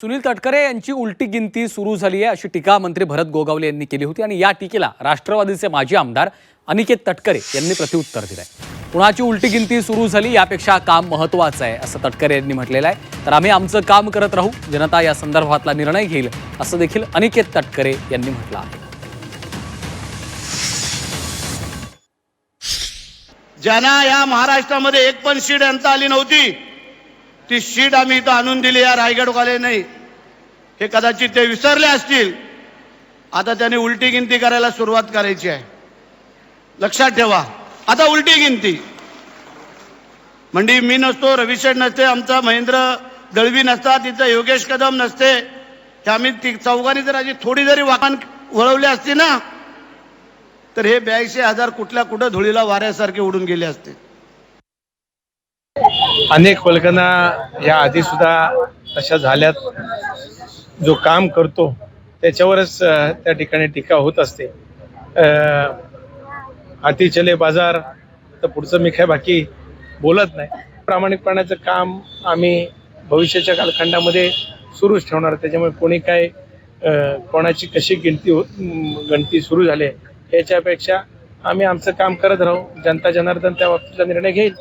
सुनील तटकरे यांची उलटी गिनती सुरू झाली आहे अशी टीका मंत्री भरत गोगावले यांनी केली होती. आणि या टीकेला राष्ट्रवादीचे माजी आमदार अनिकेत तटकरे यांनी प्रत्युत्तर दिलंय. कुणाची उलटी गिनती सुरू झाली यापेक्षा काम महत्वाचं आहे असं तटकरे यांनी म्हटलेलं आहे. तर आम्ही आमचं काम करत राहू जनता या संदर्भातला निर्णय घेईल असं देखील अनिकेत तटकरे यांनी म्हटलं आहे. ज्यांना या महाराष्ट्रामध्ये एक पण सीट यांचा आली नव्हती ती शीट आम्ही इथं आणून दिली या रायगडवाले नाही. हे कदाचित ते विसरले असतील. आता त्याने उलटी गिनती करायला सुरुवात करायची आहे. लक्षात ठेवा. आता उलटी गिनती. म्हणजे मी नसतो रविशेठ नसते आमचा महेंद्र दळवी नसता तिथं योगेश कदम नसते. हे आम्ही ती चौघांनी जर अशी थोडी जरी वाहन वळवली असती ना तर हे ब्याऐंशी हजार कुठल्या कुठं धुळीला वाऱ्यासारखे उडून गेले असते. अनेक कल्पना या आधी सुद्धा तशा झाल्यात. जो काम करतो त्याच्यावरच त्या ठिकाणी टीका होत असते. हाती चले बाजार तर पुढचं मी काय बाकी बोलत नाही. प्रामाणिकपणाचं काम आम्ही भविष्याच्या कालखंडामध्ये सुरूच ठेवणार. त्याच्यामुळे कोणी काय कोणाची कशी गिनती हो गणती सुरू झाली याच्यापेक्षा आम्ही आमचं काम करत राहू. जनता जनार्दन त्या बाबतीतला निर्णय घेईल.